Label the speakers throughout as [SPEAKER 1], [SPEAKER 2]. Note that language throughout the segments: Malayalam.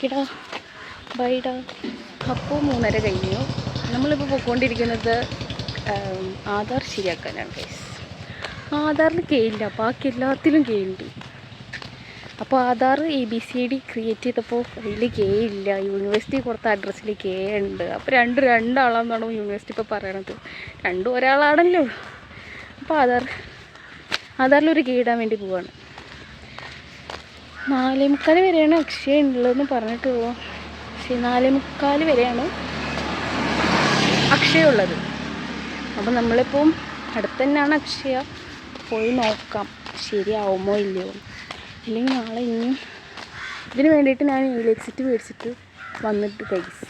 [SPEAKER 1] ഓക്കേടാ ബൈഡാ അപ്പോൾ മൂന്നര കഴിഞ്ഞു. നമ്മളിപ്പോൾ പോയിക്കൊണ്ടിരിക്കുന്നത് ആധാർ ശരിയാക്കാനാണ് ഗൈസ് ആധാറിൽ കേയില്ല ഇല്ല ബാക്കി എല്ലാത്തിലും കേയുണ്ട് അപ്പോൾ Aadhaar A B C D create ചെയ്തപ്പോൾ അതിൽ കേ ഇല്ല. യൂണിവേഴ്സിറ്റി കൊടുത്ത അഡ്രസ്സിൽ കേ ഉണ്ട്. അപ്പോൾ രണ്ട് രണ്ടാളാണെന്നാണ് യൂണിവേഴ്സിറ്റി ഇപ്പോൾ പറയണത്. രണ്ടും ഒരാളാണല്ലോ. അപ്പോൾ ആധാർ ആധാറിൽ ഒരു കെ ഇടാൻ വേണ്ടി പോവാണ്. നാലേ മുക്കാൽ വരെയാണ് അക്ഷയ ഉള്ളതെന്ന് പറഞ്ഞിട്ടുള്ളൂ പക്ഷേ നാലേ മുക്കാൽ വരെയാണ് അക്ഷയ ഉള്ളത്. അപ്പം നമ്മളിപ്പം അടുത്ത് തന്നെയാണ് അക്ഷയ. പോയി നോക്കാം. ശരിയാവുമോ ഇല്ലയോ? അല്ലെങ്കിൽ നാളെ ഇനിയും ഇതിന് വേണ്ടിയിട്ട് ഞാൻ എക്സിറ്റ് മേടിച്ചിട്ട് വന്നിട്ട് കൈസ്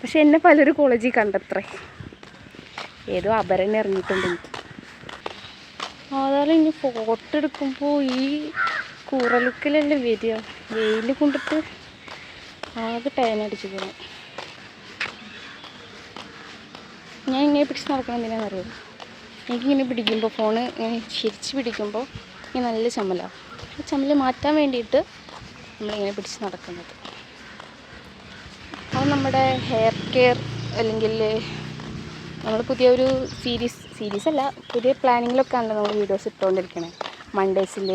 [SPEAKER 1] പക്ഷെ എന്നെ പലരും കോളേജിൽ കണ്ടത്രേ. ഏതോ അപരനെ ഇറങ്ങിയിട്ടുണ്ട് എനിക്ക്. അതായത് ഇനി ഫോട്ടോ എടുക്കുമ്പോൾ ഈ കൂറലുക്കിലല്ലേ വരിക. വെയിൽ കൊണ്ടിട്ട് ആകെ ടയൻ പോകും ഞാൻ ഇങ്ങനെ പിടിച്ച് നടക്കണം എന്തിനാണെന്നറിയോ എനിക്കിങ്ങനെ പിടിക്കുമ്പോൾ ഫോണ് ഇങ്ങനെ ചിരിച്ച് പിടിക്കുമ്പോൾ ഇങ്ങനെ നല്ല ചമ്മലാണ് ആ ചമ്മൽ മാറ്റാൻ വേണ്ടിയിട്ട് നമ്മളിങ്ങനെ പിടിച്ച് നടക്കുന്നത്. അത് നമ്മുടെ ഹെയർ കെയർ അല്ലെങ്കിൽ നമ്മൾ പുതിയൊരു സീരീസ് സീരീസ് അല്ല പുതിയ പ്ലാനിങ്ങിലൊക്കെ ആണല്ലോ നമ്മൾ വീഡിയോസ് ഇട്ടുകൊണ്ടിരിക്കണേ മൺഡേസിൽ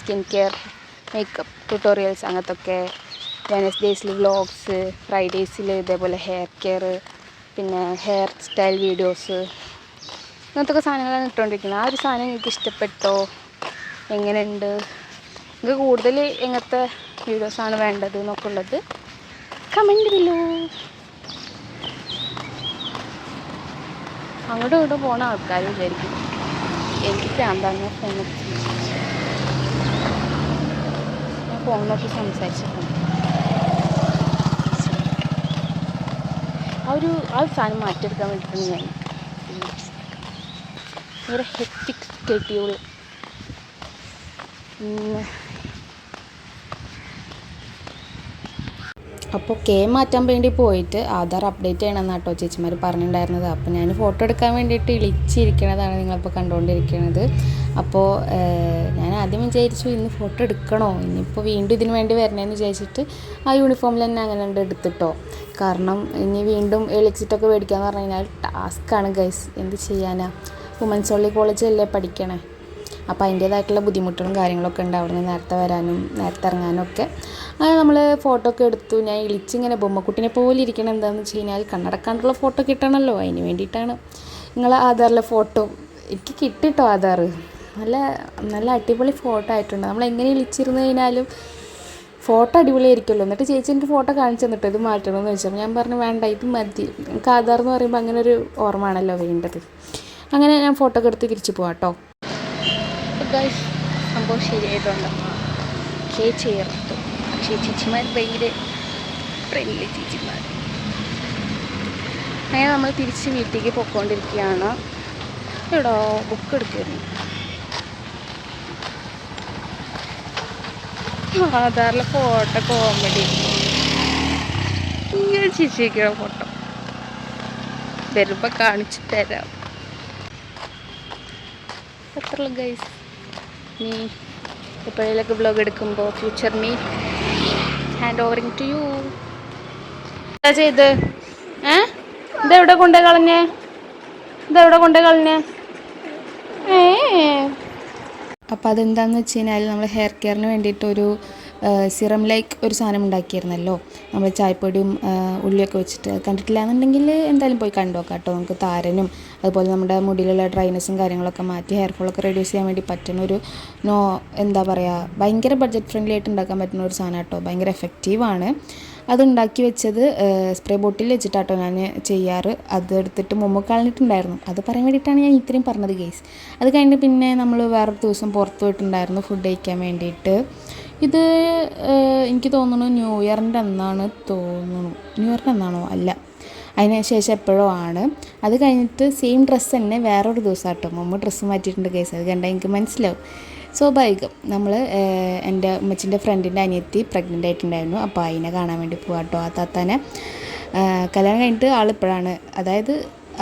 [SPEAKER 1] സ്കിൻ കെയർ മേക്കപ്പ് ട്യൂട്ടോറിയൽസ് അങ്ങനത്തൊക്കെ വെനസ്ഡേയ്സിൽ വ്ളോഗ്സ് ഫ്രൈഡേയ്സിൽ ഇതേപോലെ ഹെയർ കെയർ പിന്നെ ഹെയർ സ്റ്റൈൽ വീഡിയോസ് അങ്ങനത്തെ സാധനങ്ങളാണ് ഇട്ടുകൊണ്ടിരിക്കുന്നത് ആ ഒരു സാധനം നിങ്ങൾക്ക് ഇഷ്ടപ്പെട്ടോ? എങ്ങനെയുണ്ട്? നിങ്ങൾക്ക് കൂടുതൽ എങ്ങനത്തെ വീഡിയോസാണ് വേണ്ടത് എന്നൊക്കെ ഉള്ളത് കമന്റ് ബില്ലോ അങ്ങോട്ടും ഇങ്ങോട്ടും പോണ ആൾക്കാർ വിചാരിക്കും. എനിക്ക് ഫോൺ നോക്കി ഞാൻ ഫോൺ സംസാരിച്ചിട്ടുണ്ട്. ആ ഒരു ആ ഒരു സാധനം മാറ്റിയെടുക്കാൻ വേണ്ടിയിട്ടാണ് ഞാൻ ഭയങ്കര ഹെക്ടിക് സ്കെഡ്യൂൾ അപ്പോൾ കെ മാറ്റാൻ വേണ്ടി പോയിട്ട് ആധാർ അപ്ഡേറ്റ് ചെയ്യണമെന്ന് കേട്ടോ ചേച്ചിമാർ പറഞ്ഞിട്ടുണ്ടായിരുന്നത് അപ്പോൾ ഞാൻ ഫോട്ടോ എടുക്കാൻ വേണ്ടിയിട്ട് ഇളിച്ചിരിക്കണതാണ് നിങ്ങളിപ്പോൾ കണ്ടുകൊണ്ടിരിക്കുന്നത് അപ്പോൾ ഞാൻ ആദ്യം വിചാരിച്ചു ഇന്ന് ഫോട്ടോ എടുക്കണോ? ഇനിയിപ്പോൾ വീണ്ടും ഇതിന് വേണ്ടി വരണേന്ന് വിചാരിച്ചിട്ട് ആ യൂണിഫോമിൽ തന്നെ അങ്ങനെ ഉണ്ട് എടുത്തിട്ടോ. കാരണം ഇനി വീണ്ടും എളിച്ചിട്ടൊക്കെ മേടിക്കാന്ന് പറഞ്ഞു കഴിഞ്ഞാൽ ടാസ്ക്കാണ് ഗൈസ് എന്ത് ചെയ്യാനാ? വുമൻസ് ഓൺലി കോളേജിലല്ലേ പഠിക്കണേ? അപ്പോൾ അതിന്റേതായിട്ടുള്ള ബുദ്ധിമുട്ടുകളും കാര്യങ്ങളൊക്കെ ഉണ്ട് അവിടെ നിന്ന് നേരത്തെ വരാനും നേരത്തെ ഇറങ്ങാനും ഒക്കെ. അങ്ങനെ നമ്മൾ ഫോട്ടോ ഒക്കെ എടുത്തു. ഞാൻ ഇളിച്ചിങ്ങനെ ബൊമ്മക്കുട്ടിനെ പോലെ ഇരിക്കണം എന്താണെന്ന് വെച്ച് കഴിഞ്ഞാൽ കണ്ണടക്കാണ്ടുള്ള ഫോട്ടോ കിട്ടണമല്ലോ അതിന് വേണ്ടിയിട്ടാണ് നിങ്ങൾ ആധാറിലെ ഫോട്ടോ എനിക്ക് കിട്ടിട്ടോ ആധാർ നല്ല നല്ല അടിപൊളി ഫോട്ടോ ആയിട്ടുണ്ട്. നമ്മൾ എങ്ങനെ ഇളിച്ചിരുന്നു കഴിഞ്ഞാലും ഫോട്ടോ അടിപൊളിയായിരിക്കുമല്ലോ. എന്നിട്ട് ചേച്ചി എന്റെ ഫോട്ടോ കാണിച്ചു തന്നിട്ട്? ഇത് മാറ്റണമെന്ന് വെച്ചാൽ ഞാൻ പറഞ്ഞു വേണ്ട ഇത് മതി. നമുക്ക് ആധാർ എന്ന് പറയുമ്പോൾ അങ്ങനെ ഒരു ഓർമ്മ ആണല്ലോ വേണ്ടത്. അങ്ങനെ ഞാൻ ഫോട്ടോ ഒക്കെ എടുത്ത് തിരിച്ചു പോകാം കേട്ടോ ഗൈസ് സംഭവം ശരിയായിട്ടുണ്ട് കേ ചേർത്തു പക്ഷേ ചേച്ചിമാർ ഭയങ്കര ഫ്രണ്ട്ലി ചേച്ചിമാർ അങ്ങനെ നമ്മൾ തിരിച്ച് വീട്ടിലേക്ക് പോയിക്കൊണ്ടിരിക്കുകയാണ് എവിടോ ബുക്ക് എടുക്കുന്നു ആധാറിലെ ഫോട്ടോ കോമഡി ഇങ്ങനെ ചേച്ചിരിക്കണ ഫോട്ടോ വരുമ്പോൾ കാണിച്ചു തരാം അത്രയുള്ള ഗൈസ് നീ എപ്പോഴേലൊക്കെ ബ്ലോഗ് എടുക്കുമ്പോൾ future me hand overing to you എന്താ ചെയ്ത്? ഏ? ഇതെവിടെ കൊണ്ടേ കളഞ്ഞേ? ഇതെവിടെ കൊണ്ടേ കളഞ്ഞേ? ഏ. അപ്പോൾ അതെന്താണെന്ന് വെച്ച് കഴിഞ്ഞാൽ നമ്മൾ ഹെയർ കെയറിന് വേണ്ടിയിട്ടൊരു സിറം ലൈക്ക് ഒരു സാധനം ഉണ്ടാക്കിയിരുന്നല്ലോ. നമ്മൾ ചായപ്പൊടിയും ഉള്ളിയൊക്കെ വെച്ചിട്ട് കണ്ടിട്ടില്ല. എന്നുണ്ടെങ്കിൽ എന്തായാലും പോയി കണ്ടു കേട്ടോ. നമുക്ക് താരനും അതുപോലെ നമ്മുടെ മുടിയിലുള്ള ഡ്രൈനസും കാര്യങ്ങളൊക്കെ മാറ്റി ഹെയർ ഫോളൊക്കെ റെഡ്യൂസ് ചെയ്യാൻ വേണ്ടി പറ്റുന്ന ഒരു നോ എന്താ പറയുക ഭയങ്കര ബഡ്ജറ്റ് ഫ്രണ്ട്ലി ആയിട്ട് ഉണ്ടാക്കാൻ പറ്റുന്ന ഒരു സാധനം കേട്ടോ. ഭയങ്കര എഫക്റ്റീവാണ് അത് ഉണ്ടാക്കി വെച്ചത് സ്പ്രേ ബോട്ടിൽ വെച്ചിട്ടാട്ടോ ഞാൻ ചെയ്യാറ്. അത് എടുത്തിട്ട് മുമ്പ് കളഞ്ഞിട്ടുണ്ടായിരുന്നു. അത് പറയാൻ വേണ്ടിയിട്ടാണ് ഞാൻ ഇത്രയും പറഞ്ഞത് കേസ് അത് കഴിഞ്ഞ് പിന്നെ നമ്മൾ വേറൊരു ദിവസം പുറത്ത് പോയിട്ടുണ്ടായിരുന്നു ഫുഡ് കഴിക്കാൻ വേണ്ടിയിട്ട്. ഇത് എനിക്ക് തോന്നുന്നു ന്യൂ ഇയറിന്റെ അന്നാണ് തോന്നുന്നു. ന്യൂ ഇയറിന്റെ അന്നാണോ? അല്ല. അതിന് ശേഷം എപ്പോഴോ ആണ്. അത് കഴിഞ്ഞിട്ട് സെയിം ഡ്രസ്സ് തന്നെ വേറൊരു ദിവസം കേട്ടോ മുമ്പ് ഡ്രസ്സ് മാറ്റിയിട്ടുണ്ട് കേസ് അത് കണ്ടാൽ എനിക്ക് മനസ്സിലാവും. സ്വാഭാവികം നമ്മൾ എന്റെ ഉമ്മച്ചിന്റെ ഫ്രണ്ടിന്റെ അനിയത്തി പ്രഗ്നന്റ് ആയിട്ടുണ്ടായിരുന്നു. അപ്പോൾ അതിനെ കാണാൻ വേണ്ടി പോകാം കേട്ടോ ആ താത്താനെ. കല്യാണം കഴിഞ്ഞിട്ട് ആളിപ്പോഴാണ് അതായത്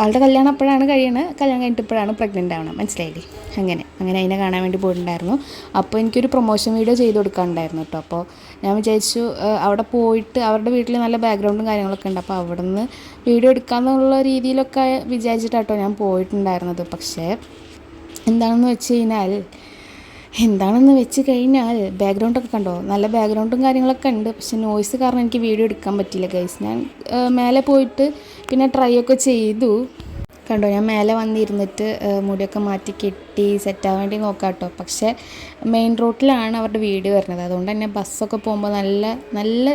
[SPEAKER 1] ആളുടെ കല്യാണം അപ്പോഴാണ് കഴിയണത് കല്യാണം കഴിഞ്ഞിട്ട് ഇപ്പോഴാണ് പ്രഗ്നന്റ് ആവണം. മനസ്സിലായില്ലേ? അങ്ങനെ. അങ്ങനെ അതിനെ കാണാൻ വേണ്ടി പോയിട്ടുണ്ടായിരുന്നു. അപ്പോൾ എനിക്കൊരു പ്രൊമോഷൻ വീഡിയോ ചെയ്ത് കൊടുക്കാനുണ്ടായിരുന്നു കേട്ടോ. അപ്പോൾ ഞാൻ വിചാരിച്ചു അവിടെ പോയിട്ട് അവരുടെ വീട്ടിൽ നല്ല ബാക്ക്ഗ്രൗണ്ടും കാര്യങ്ങളൊക്കെ ഉണ്ട്. അപ്പോൾ അവിടെ നിന്ന് വീഡിയോ എടുക്കാമെന്നുള്ള രീതിയിലൊക്കെ വിചാരിച്ചിട്ടാട്ടോ ഞാൻ പോയിട്ടുണ്ടായിരുന്നത്. പക്ഷേ എന്താണെന്ന് വെച്ച് കഴിഞ്ഞാൽ എന്താണെന്ന് വെച്ച് കഴിഞ്ഞാൽ ബാക്ക്ഗ്രൗണ്ടൊക്കെ കണ്ടോ? നല്ല ബാക്ക്ഗ്രൗണ്ടും കാര്യങ്ങളൊക്കെ ഉണ്ട്. പക്ഷെ നോയ്സ് കാരണം എനിക്ക് വീഡിയോ എടുക്കാൻ പറ്റിയില്ല ഗൈസ് ഞാൻ മേലെ പോയിട്ട് പിന്നെ ട്രൈ ഒക്കെ ചെയ്തു. കണ്ടോ? ഞാൻ മേലെ വന്നിരുന്നിട്ട് മുടിയൊക്കെ മാറ്റി കെട്ടി സെറ്റാകാൻ വേണ്ടി നോക്കാം കേട്ടോ പക്ഷേ മെയിൻ റോട്ടിലാണ് അവരുടെ വീട് വരുന്നത്. അതുകൊണ്ട് തന്നെ ബസ്സൊക്കെ പോകുമ്പോൾ നല്ല നല്ല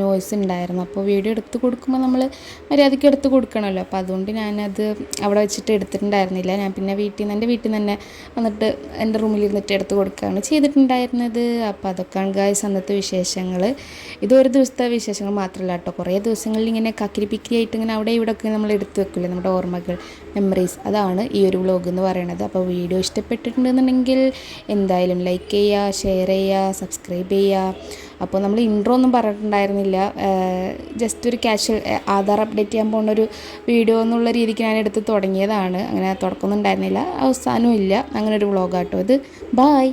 [SPEAKER 1] നോയ്സ് ഉണ്ടായിരുന്നു. അപ്പോൾ വീഡിയോ എടുത്ത് കൊടുക്കുമ്പോൾ നമ്മൾ മര്യാദയ്ക്ക് എടുത്ത് കൊടുക്കണമല്ലോ അപ്പോൾ അതുകൊണ്ട് ഞാനത് അവിടെ വെച്ചിട്ട് എടുത്തിട്ടുണ്ടായിരുന്നില്ല. ഞാൻ പിന്നെ വീട്ടിൽ നിന്ന് എന്റെ വീട്ടിൽ നിന്ന് തന്നെ വന്നിട്ട് എന്റെ റൂമിൽ ഇരുന്നിട്ട് എടുത്ത് കൊടുക്കുകയാണ് ചെയ്തിട്ടുണ്ടായിരുന്നത്. അപ്പോൾ അതൊക്കെയാണ് ഗായ്സ് അന്നത്തെ വിശേഷങ്ങൾ ഇത് ഒരു ദിവസത്തെ വിശേഷങ്ങൾ മാത്രമല്ല കേട്ടോ. കുറേ ദിവസങ്ങളിൽ ഇങ്ങനെ കക്കിരി പിക്കിരി ആയിട്ട് ഇങ്ങനെ അവിടെ ഇവിടെ ഒക്കെ നമ്മൾ എടുത്ത് വെക്കില്ലേ നമ്മുടെ ഓർമ്മകൾ. മെമ്മറീസ് അതാണ് ഈ ഒരു വ്ലോഗ് എന്ന് പറയുന്നത് അപ്പോൾ വീഡിയോ ഇഷ്ടപ്പെട്ടിട്ടുണ്ടെന്നുണ്ടെങ്കിൽ എന്തായാലും ലൈക്ക് ചെയ്യുക ഷെയർ ചെയ്യുക സബ്സ്ക്രൈബ് ചെയ്യുക. അപ്പോൾ നമ്മൾ ഇൻട്രോ ഒന്നും പറഞ്ഞിട്ടുണ്ടായിരുന്നില്ല. ജസ്റ്റ് ഒരു ക്യാഷ്വൽ ആധാർ അപ്ഡേറ്റ് ചെയ്യാൻ പോകുന്ന ഒരു വീഡിയോ എന്നുള്ള രീതിക്ക് ഞാൻ എടുത്ത് തുടങ്ങിയതാണ്. അങ്ങനെ തുടക്കമൊന്നും ഉണ്ടായിരുന്നില്ല. അവസാനവും ഇല്ല. അങ്ങനെ ഒരു വ്ളോഗാട്ടോ ഇത്. ബായ്